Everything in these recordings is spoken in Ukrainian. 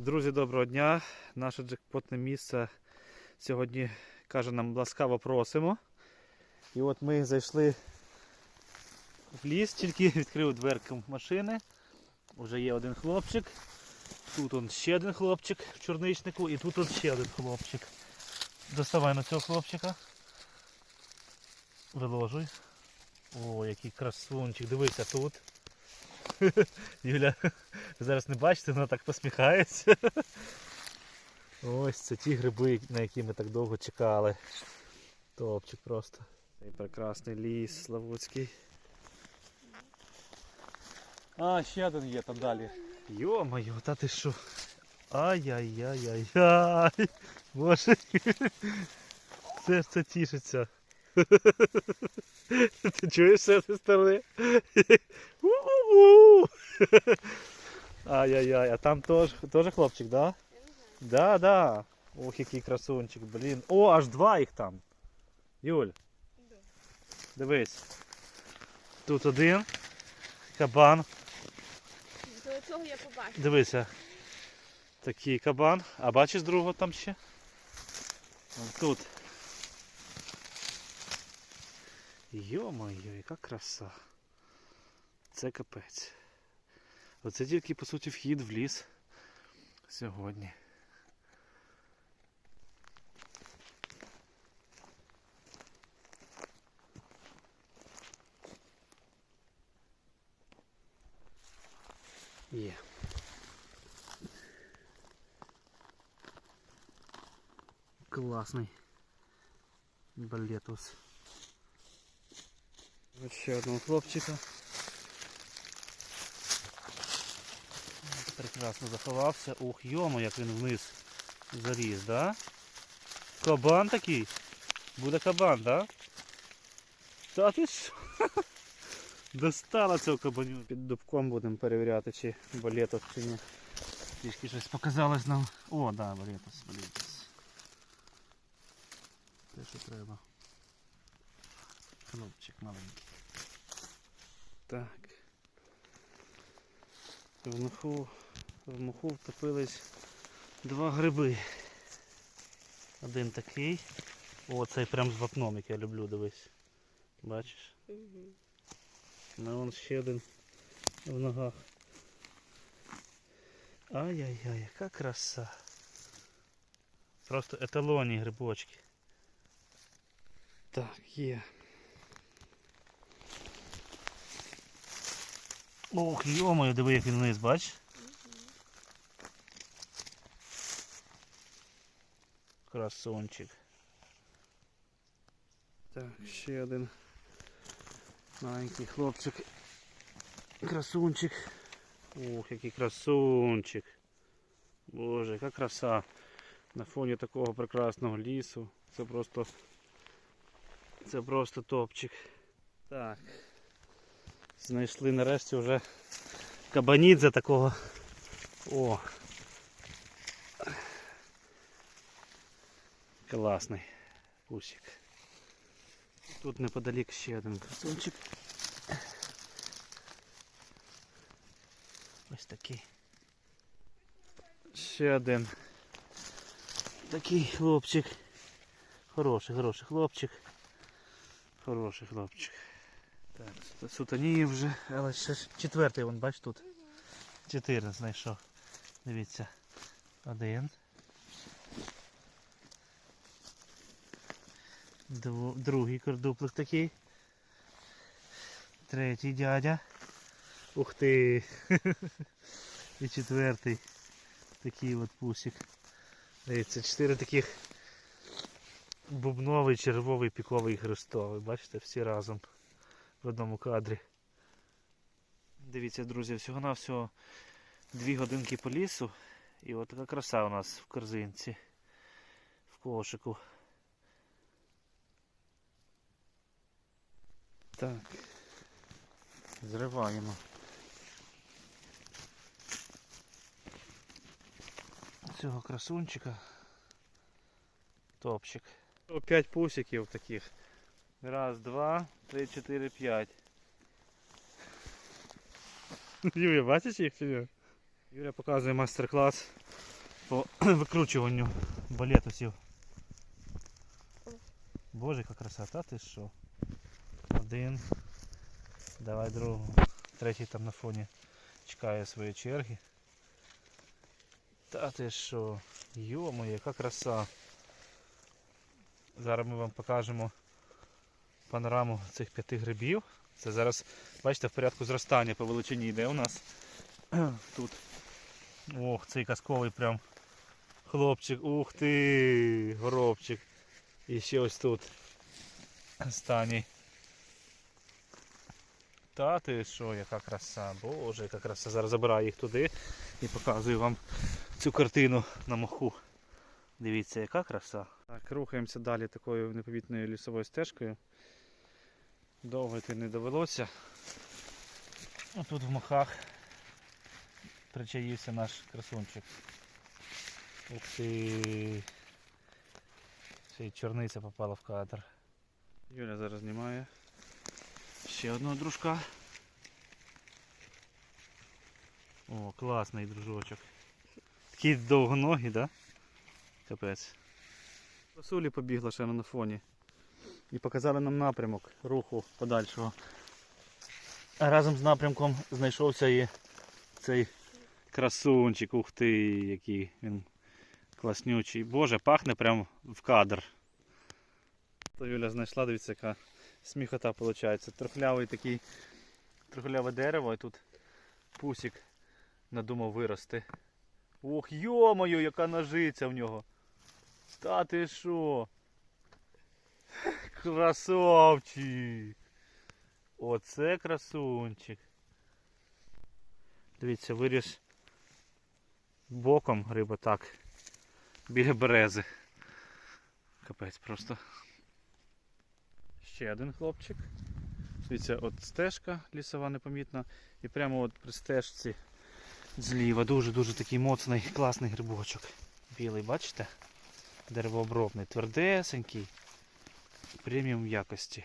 Друзі, доброго дня. Наше джекпотне місце сьогодні каже нам ласкаво просимо. І от ми зайшли в ліс, тільки відкрив дверку машини. Уже є один хлопчик. Тут он ще один хлопчик в чорничнику і тут он ще один хлопчик. Доставай на цього хлопчика. Виложуй. О, який красунчик. Дивися тут. Юля, ви зараз не бачите, вона так посміхається. Ось це ті гриби, на які ми так довго чекали. Топчик просто. Цей прекрасний ліс Славутський. А, ще один є там далі. Йо-моє, та ти що? Ай-яй-яй-яй-яй. Боже. Це ж це тішиться. Ти чуєш з цієї сторони? Ай-яй-яй, а там теж, теж хлопчик, да? Да, да. Ох, який красунчик, блін. О, аж два їх там. Юль. Дивись. Тут один. Кабан. До цього я побачила. Дивися. Такий кабан. А бачиш другого там ще? Тут. Йо-моє, яка краса. Це капець. Оце тільки, по суті, вхід в ліс сьогодні. Є. Класний балетус. Ось ще одного хлопчика. Прекрасно заховався. Ух, йому, як він вниз заліз, да? Кабан такий. Буде кабан, да? Та ти що? Достала цього кабаню. Під дубком будемо перевіряти, чи балетус, чи ні. Трішки щось показалось нам. О, да, балетус, балетус. Те, що треба. Хлопчик маленький. Так. В моху, в моху втопились два гриби. Один такий. О, цей прям з вапном, як я люблю, дивись. Бачиш? Ну вон ще один в ногах. Ай-яй-яй, яка краса. Просто еталонні грибочки. Так, є. Ох, йомою, диви, як він вниз, бач? Красунчик. Так, ще один маленький хлопчик. Красунчик. Ох, який красунчик. Боже, яка краса. На фоні такого прекрасного лісу. Це просто це просто топчик. Так. Знайшли нарешті вже кабанідзе такого. О! Класний пусик. Тут неподалік ще один красунчик. Ось такий. Ще один. Такий хлопчик. Хороший, хороший хлопчик. Хороший хлопчик. Так, сут- сутаніє вже, але ще ж четвертий, вон, бач тут. Чотири знайшов. Дивіться. Один. Другий кордуплик такий. Третій дядя. Ух ти. І четвертий. Такий от пусик. Дивіться, чотири таких бубновий, червовий, піковий хрестовий. Бачите, всі разом в одному кадрі. Дивіться, друзі, всього-навсього дві годинки по лісу. І от така краса у нас в корзинці, в кошику. Так. Зриваємо. Цього красунчика. Топчик. П'ять пусиків таких. Раз, два, три, чотири, п'ять. Юля, бачиш їх чи ні? Юля показує майстер-клас по викручуванню балетусів. Боже, яка красота, ти що? Один. Давай другого. Третій там на фоні чекає своєї черги. Та ти що? Йо-моє, яка краса. Зараз ми вам покажемо панораму цих п'яти грибів. Це зараз, бачите, в порядку зростання по величині йде у нас. Тут. Ох, цей казковий прям хлопчик. Ух ти! Горобчик. І ще ось тут. Останній. Та що, яка краса. Боже, яка краса. Зараз забираю їх туди і показую вам цю картину на моху. Дивіться, яка краса. Так, рухаємося далі такою непомітною лісовою стежкою. Довго йти не довелося. Тут в мохах причаївся наш красунчик. Ух ти. Ще й чорниця попала в кадр. Юля зараз знімає. Ще одного дружка. О, класний дружочок. Такий довгоногий, да? Капець. Посулі побігла ще на фоні. І показали нам напрямок руху подальшого. А разом з напрямком знайшовся і цей красунчик. Ух ти, який він класнючий. Боже, пахне прям в кадр. То Юля знайшла, дивіться, яка сміхота виходить. Трухлявий такий, трухляве дерево, і тут пусик надумав вирости. Ох, йо-моє, яка ножиця в нього. Та ти що? Красавчик! Оце красунчик. Дивіться, виріс боком риба так. Біля берези. Капець просто. Ще один хлопчик. Дивіться, от стежка лісова непомітна. І прямо от при стежці зліва дуже-дуже такий моцний, класний грибочок. Білий, бачите? Деревообробний, твердесенький, преміум якості.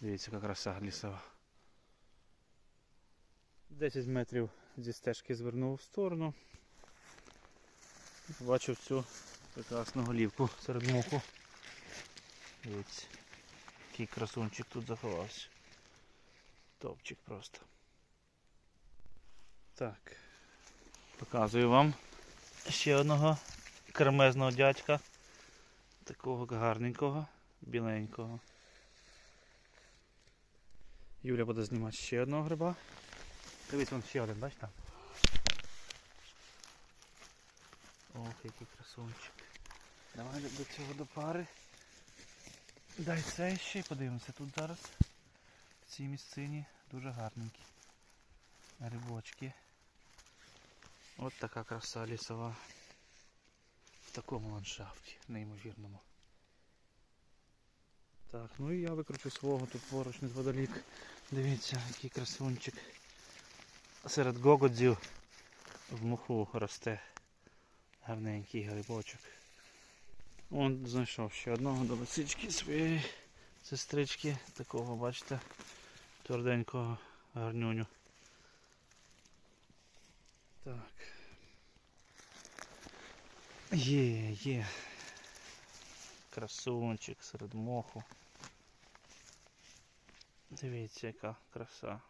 Дивіться, яка краса лісова. 10 метрів зі стежки звернув в сторону. Побачив цю прекрасну голівку серед моху. Дивіться, який красунчик тут заховався. Топчик просто. Так. Показую вам ще одного кремезного дядька. Такого гарненького, біленького. Юля буде знімати ще одного гриба. Дивись, вон ще один, бачиш там? Ох, який красунчик. Давай до цього до пари. Дай цей ще й подивимося тут зараз. В цій місцині дуже гарненькі. Грибочки. От така краса лісова. В такому ландшафті, неймовірному. Так, ну і я викручу свого тут поруч неподалік. Дивіться, який красунчик. Серед гогодзів в муху росте гарненький грибочок. Он знайшов ще одного до лисички своєї сестрички. Такого, бачите, тверденького гарнюню. Так. Є, є. Красунчик серед моху. Дивіться, яка краса.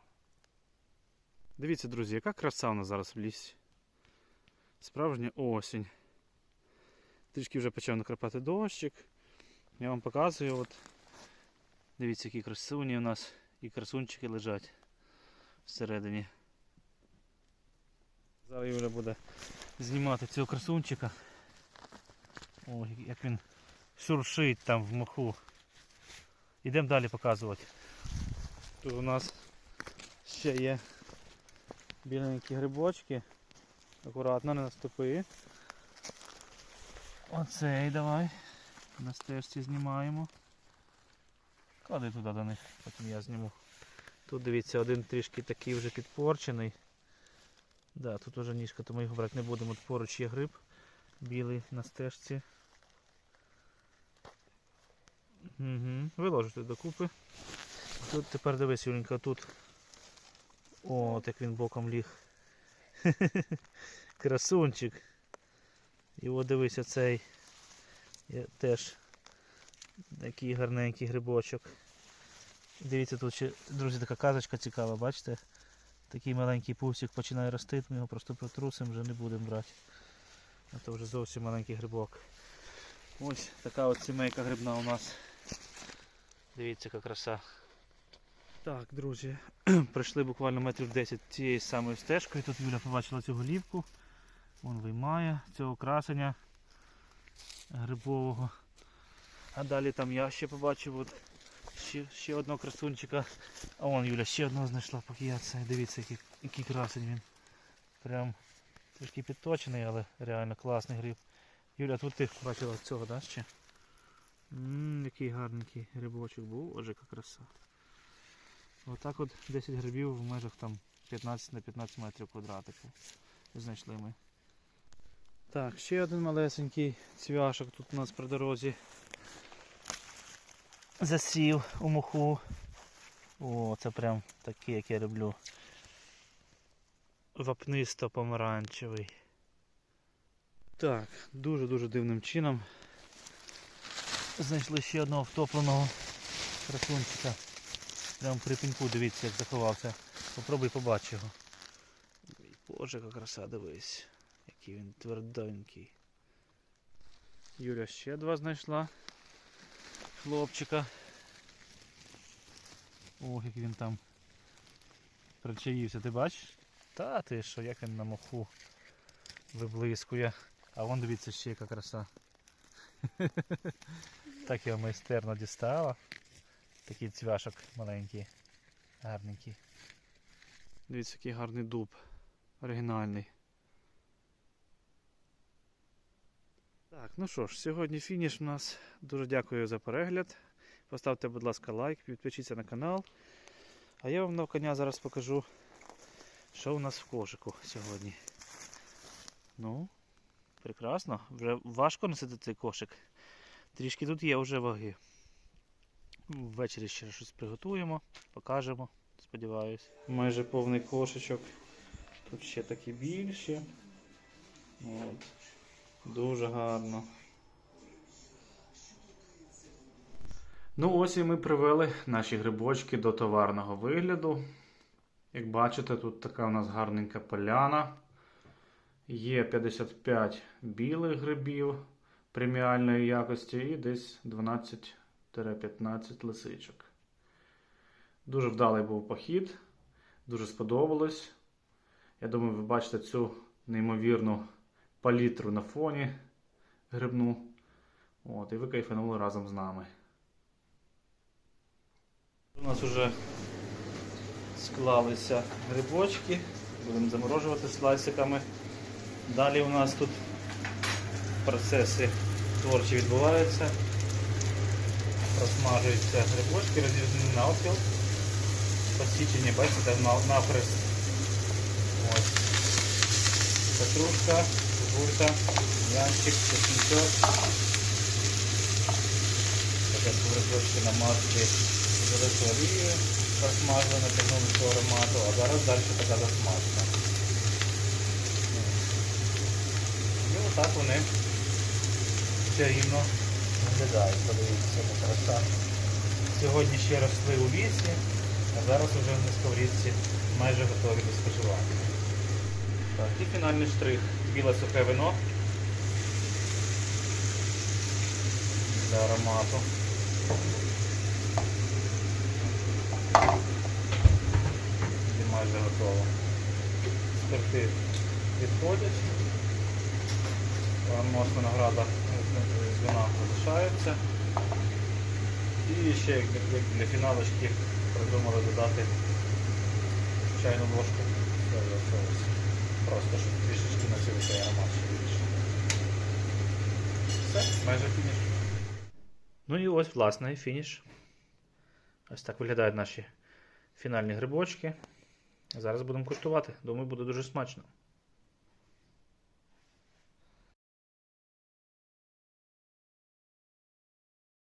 Дивіться, друзі, яка краса у нас зараз в лісі. Справжня осінь. Трішки вже почав накрапати дощик. Я вам показую. От. Дивіться, які красуні у нас і красунчики лежать всередині. Зараз Юля буде знімати цього красунчика. Ой, як він шуршить там в моху. Ідемо далі показувати. Тут у нас ще є біленькі грибочки. Акуратно не наступи. Оцей давай. На стежці знімаємо. Клади туди до них, потім я зніму. Тут дивіться, один трішки такий вже підпорчений. Да, тут вже ніжка, ми його брати не будемо. От поруч є гриб білий на стежці. Угу. Виложити докупи. Тут тепер дивись, Юленька, тут. От як він боком ліг. Красунчик. І от дивися цей теж такий гарненький грибочок. Дивіться, тут ще, друзі, така казочка цікава, бачите? Такий маленький пусик починає рости, ми його просто протрусимо, вже не будемо брати. А то вже зовсім маленький грибок. Ось така от сімейка грибна у нас. Дивіться, яка краса. Так, друзі, пройшли буквально метрів 10 цією самою стежкою. Тут Юля побачила цю голівку. Вон виймає цього красення грибового. А далі там я ще побачив от ще, ще одного красунчика. А вон Юля ще одного знайшла, поки я це. Дивіться, який, який красень він. Прям трішки підточений, але реально класний гриб. Юля, тут ти бачила цього, да, ще? Ммм, який гарненький грибочок був, отже, яка краса. Отак от 10 грибів в межах там 15 на 15 метрів квадратику. Знайшли ми. Так, ще один малесенький цвяшок тут у нас при дорозі. Засів у моху. О, це прям такий, як я люблю. Вапнисто-помаранчевий. Так, дуже-дуже дивним чином. Знайшли ще одного втопленого красунчика. Прямо при пеньку, дивіться, як заховався. Попробуй побач його. Боже, яка краса, дивись. Який він тверденький. Юля ще два знайшла. Хлопчика. Ох, як він там причаївся, ти бачиш? Та ти що, як він на моху виблискує. А вон дивіться ще яка краса. Так його майстерно дістала. Такий цвяшок маленький, гарненький. Дивіться, який гарний дуб. Оригінальний. Так, ну що ж, сьогодні фініш у нас. Дуже дякую за перегляд. Поставте, будь ласка, лайк, підпишіться на канал. А я вам на коня зараз покажу, що у нас в кошику сьогодні. Ну, прекрасно. Вже важко носити цей кошик. Трішки тут є вже ваги. Ввечері ще щось приготуємо, покажемо, сподіваюсь. Майже повний кошечок. Тут ще такі більші. От. Дуже гарно. Ну ось і ми привели наші грибочки до товарного вигляду. Як бачите, тут така у нас гарненька поляна. Є 55 білих грибів преміальної якості і десь 12-15 лисичок. Дуже вдалий був похід, дуже сподобалось. Я думаю, ви бачите цю неймовірну палітру на фоні грибну. От, і ви кайфанули разом з нами. У нас вже склалися грибочки, будемо заморожувати слайсиками. Далі у нас тут процеси творчі відбуваються. Розсмажуються грибочки, розрізані навпіл. Посічені, бачите, на- Ось. Петрушка, гурта, янчик, чесничок. Таке грибочки на маслі залишили розсмажили, натягнули аромату, а зараз далі така засмажка. І отак вони чарівно виглядають. Подивіться, краса. Сьогодні ще росли у лісі, а зараз вже на сковорідці майже готові до споживання. Так, і фінальний штрих. Біле сухе вино для аромату. І майже готово. Спирти відходять. Мост винограда з вина залишається. І ще як для, фіналочки придумали додати чайну ложку соєвого соусу. Просто щоб трішечки цей аромат ще. Все, майже фініш. Ну і ось, власне, фініш. Ось так виглядають наші фінальні грибочки. Зараз будемо куштувати. Думаю, буде дуже смачно.